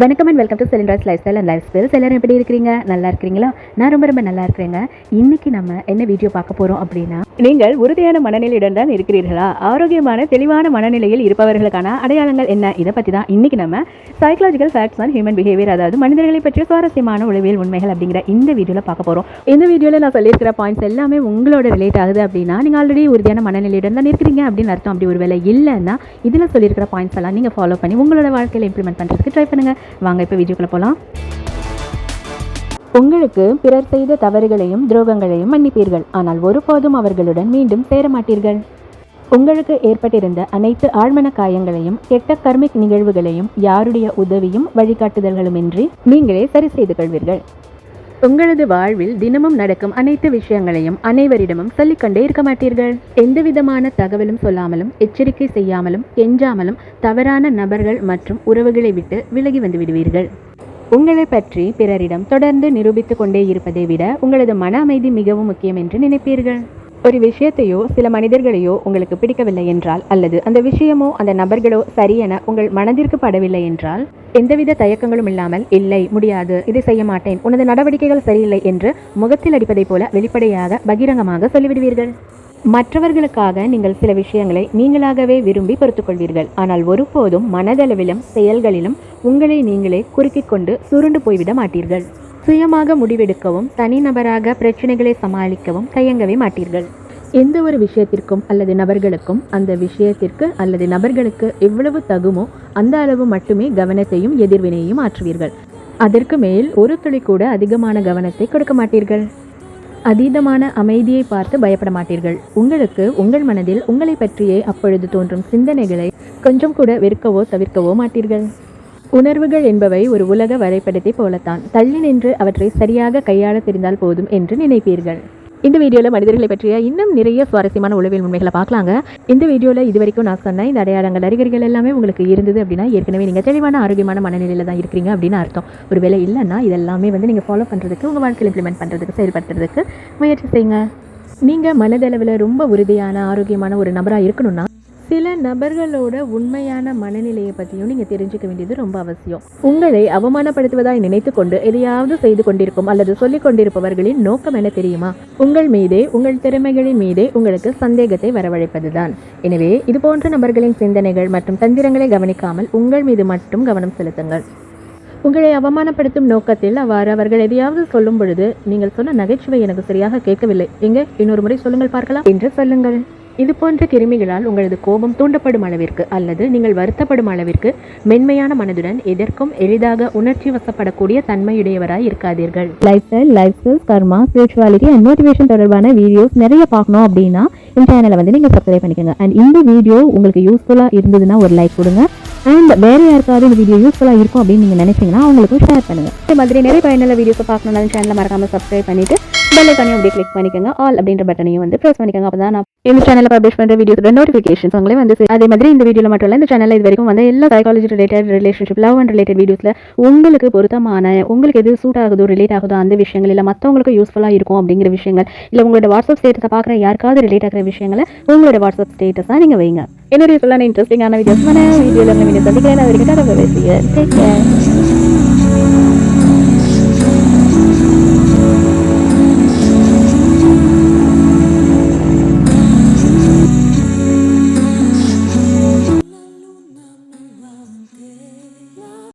வணக்கம் and welcome to செலின்ராஸ் lifestyle and lifestyles எல்லோரும் எப்படி இருக்கிறீங்க? நல்லா இருக்கிறீங்களா? நான் ரொம்ப ரொம்ப நல்லா இருக்கிறேங்க. இன்னைக்கு நம்ம என்ன வீடியோ பார்க்க போகிறோம் அப்படின்னா நீங்கள் உறுதியான மனநிலையுடன் தான் இருக்கிறீர்களா? ஆரோக்கியமான தெளிவான மனநிலையில் இருப்பவர்களுக்கான அடையாளங்கள் என்ன? இதை பற்றி தான் இன்றைக்கி நம்ம psychological facts and human behaviour அதாவது மனிதர்களை பற்றிய சுவாரஸ்யமான உளவியல் உண்மைகள் அப்படிங்கிற இந்த வீடியோவில் பார்க்க போகிறோம் இந்த வீடியோவில் நான் சொல்லியிருக்கிற பாயிண்ட்ஸ் எல்லாமே உங்களோட ரிலேட் ஆகுது அப்படின்னா நீங்கள் ஆல்ரெடி உறுதியான மனநிலையுடன் தான் இருக்கிறீங்க அப்படின்னு அர்த்தம். அப்படி ஒரு வேலை இல்லைன்னா இதில் சொல்லியிருக்கிற பாயிண்ட்ஸ் எல்லாம் நீங்கள் ஃபாலோ பண்ணி உங்களோட வாழ்க்கையில் இம்ப்ளிமெண்ட் பண்ணுறதுக்கு ட்ரை பண்ணுங்கள் வாங்க இப்போ வீடியோக்குள்ளே போகலாம் உங்களுக்கு பிறர் செய்த தவறுகளையும் துரோகங்களையும் மன்னிப்பீர்கள். ஆனால் ஒருபோதும் அவர்களுடன் மீண்டும் சேர மாட்டீர்கள். உங்களுக்கு ஏற்பட்டிருந்த அனைத்து ஆழ்மன காயங்களையும் கெட்ட கர்மிக் நிகழ்வுகளையும் யாருடைய உதவியும் வழிகாட்டுதல்களுமின்றி நீங்களே சரி செய்து கொள்வீர்கள். உங்களது வாழ்வில் தினமும் நடக்கும் அனைத்து விஷயங்களையும் அனைவரிடமும் சொல்லிக்கொண்டே இருக்க மாட்டீர்கள். எந்த விதமான தகவலும் சொல்லாமலும் எச்சரிக்கை செய்யாமலும் கெஞ்சாமலும் தவறான நபர்கள் மற்றும் உறவுகளை விட்டு விலகி வந்து விடுவீர்கள். உங்களை பற்றி பிறரிடம் தொடர்ந்து நிரூபித்துக் கொண்டே இருப்பதை விட உங்களது மன அமைதி மிகவும் முக்கியம் என்று நினைப்பீர்கள். ஒரு விஷயத்தையோ சில மனிதர்களையோ உங்களுக்கு பிடிக்கவில்லை என்றால் அல்லது அந்த விஷயமோ அந்த நபர்களோ சரியென உங்கள் மனதிற்கு படவில்லை என்றால் எந்தவித தயக்கங்களும் இல்லாமல் இல்லை முடியாது இதை செய்ய மாட்டேன் உனது நடவடிக்கைகள் சரியில்லை என்று முகத்தில் அடிப்பதைப் போல வெளிப்படையாக பகிரங்கமாக சொல்லிவிடுவீர்கள். மற்றவர்களுக்காக நீங்கள் சில விஷயங்களை நீங்களாகவே விரும்பி பொறுத்துக்கொள்வீர்கள். ஆனால் ஒருபோதும் மனதளவிலும் செயல்களிலும் உங்களை நீங்களே குறுக்கிக் கொண்டு சுருண்டு போய்விட மாட்டீர்கள். சுயமாக முடிவெடுக்கவும் தனிநபராக பிரச்சனைகளை சமாளிக்கவும் தயங்கவே மாட்டீர்கள். எந்த ஒரு விஷயத்திற்கும் அல்லது நபர்களுக்கும் அந்த விஷயத்திற்கு அல்லது நபர்களுக்கு எவ்வளவு தகுமோ அந்த அளவு மட்டுமே கவனத்தையும் எதிர்வினையையும் ஆற்றுவீர்கள். அதற்கு மேல் ஒரு துளி கூட அதிகமான கவனத்தை கொடுக்க மாட்டீர்கள். அதீதமான அமைதியை பார்த்து பயப்பட மாட்டீர்கள். உங்களுக்கு உங்கள் மனதில் உங்களை பற்றியே அப்பொழுது தோன்றும் சிந்தனைகளை கொஞ்சம் கூட வெறுக்கவோ தவிர்க்கவோ மாட்டீர்கள். உணர்வுகள் என்பவை ஒரு உலக வரைபடத்தை போலத்தான். தள்ளி நின்று அவற்றை சரியாக கையாள தெரிந்தால் போதும் என்று நினைப்பீர்கள். இந்த வீடியோவில் மனிதர்களை பற்றிய இன்னும் நிறைய சுவாரஸ்யமான உளவியல் உண்மைகளை பார்க்கலாங்க. இந்த வீடியோவில் இது வரைக்கும் நான் சொன்ன இந்த அடையாளங்கள் அறிகுறிகள் எல்லாமே உங்களுக்கு இருந்தது அப்படின்னா ஏற்கனவே நீங்கள் தெளிவான ஆரோக்கியமான மனநிலையில் தான் இருக்கிறீங்க அப்படின்னு அர்த்தம். ஒரு வேலை இல்லைன்னா இதெல்லாமே வந்து நீங்கள் ஃபாலோ பண்ணுறதுக்கு உங்கள் வாழ்க்கையில் இம்ப்ளிமெண்ட் பண்ணுறதுக்கு செயல்படுத்துறதுக்கு முயற்சி செய்யுங்க. நீங்கள் மனதளவில் ரொம்ப உறுதியான ஆரோக்கியமான ஒரு நபராக இருக்கணும்னா சில நபர்களோட உண்மையான மனநிலையை பற்றியும் நீங்கள் தெரிஞ்சுக்க வேண்டியது ரொம்ப அவசியம். உங்களை அவமானப்படுத்துவதாய் நினைத்து கொண்டு எதையாவது செய்து கொண்டிருக்கும் அல்லது சொல்லிக் கொண்டிருப்பவர்களின் நோக்கம் என்ன தெரியுமா? உங்கள் மீதே உங்கள் திறமைகளின் மீதே உங்களுக்கு சந்தேகத்தை வரவழைப்பதுதான். எனவே இது போன்ற நபர்களின் சிந்தனைகள் மற்றும் தந்திரங்களை கவனிக்காமல் உங்கள் மீது மட்டும் கவனம் செலுத்துங்கள். உங்களை அவமானப்படுத்தும் நோக்கத்தில் அவ்வாறு அவர்கள் எதையாவது சொல்லும் பொழுது நீங்கள் சொன்ன நகைச்சுவை எனக்கு சரியாக கேட்கவில்லை. எங்க? இன்னொரு முறை சொல்லுங்கள் பார்க்கலாம். என்று சொல்லுங்கள். இது போன்ற கிருமிகளால் உங்களது கோபம் தூண்டப்படும் அளவிற்கு அல்லது நீங்கள் வருத்தப்படும் அளவிற்கு மென்மையான மனதுடன் எதற்கும் எளிதாக உணர்ச்சி வசப்படக்கூடிய தன்மையுடையவராய் இருக்காதீர்கள். Lifestyle life skills karma spirituality and motivation தொடர்பான வீடியோஸ் நிறைய பார்க்கணும் அப்படின்னா இந்த சேனலை வந்து நீங்கள் சப்ஸ்கிரைப் பண்ணிக்கோங்க. அண்ட் இந்த வீடியோ உங்களுக்கு யூஸ்ஃபுல்லாக இருந்ததுன்னா ஒரு லைக் கொடுங்க. அண்ட் வேற யாருக்காவது இந்த வீடியோ யூஸ்ஃபுல்லாக இருக்கும் அப்படின்னு நீங்கள் நினைச்சீங்கன்னா அவங்களுக்கும் ஷேர் பண்ணுங்க. இந்த மாதிரி நிறைய பயனுள்ள வீடியோஸ் பார்க்கணும்னா சேனலை மறக்காம சப்ஸ்கிரைப் பண்ணிட்டு பெல்லைக்கானையும் அப்படியே கிளிக் பண்ணிக்கோங்க. ஆல் அப்படின்ற பட்டனையும் வந்து ப்ரெஸ் பண்ணிக்கோங்க. அப்போ தான் நான் இந்த சேனலில் பப்ளிஷ் பண்ணுற வீடியோஸோட நோட்டிஃபிகேஷன்ஸ் உங்களே வந்து அதே மாதிரி இந்த வீடியோவில் மட்டும் இல்லை இந்த சேனலில் இது வரைக்கும் வந்து எல்லா psychology related relationship love and related வீடியோஸில் உங்களுக்கு பொருத்தமான உங்களுக்கு எது சூட் ஆகுதோ ரிலேட் ஆகுதோ அந்த விஷயங்கள் இல்லை மற்றவங்களுக்கு யூஸ்ஃபுல்லாக இருக்கும் அப்படிங்கிற விஷயங்கள் இல்லை உங்களோட வாட்ஸ்அப் ஸ்டேட்டஸை பார்க்குற யாருக்காவது ரிலேட் ஆகிற விஷயங்களை உங்களோட வாட்ஸ்அப் ஸ்டேட்டஸாக நீங்கள் வைங்க. என்னுடைய சொல்லான இன்ட்ரெஸ்டிங்கான வீடியோஸ் வீடியோவில் வீடியோ சந்திக்கிறேன். அது வரைக்கும் டேக் கேர்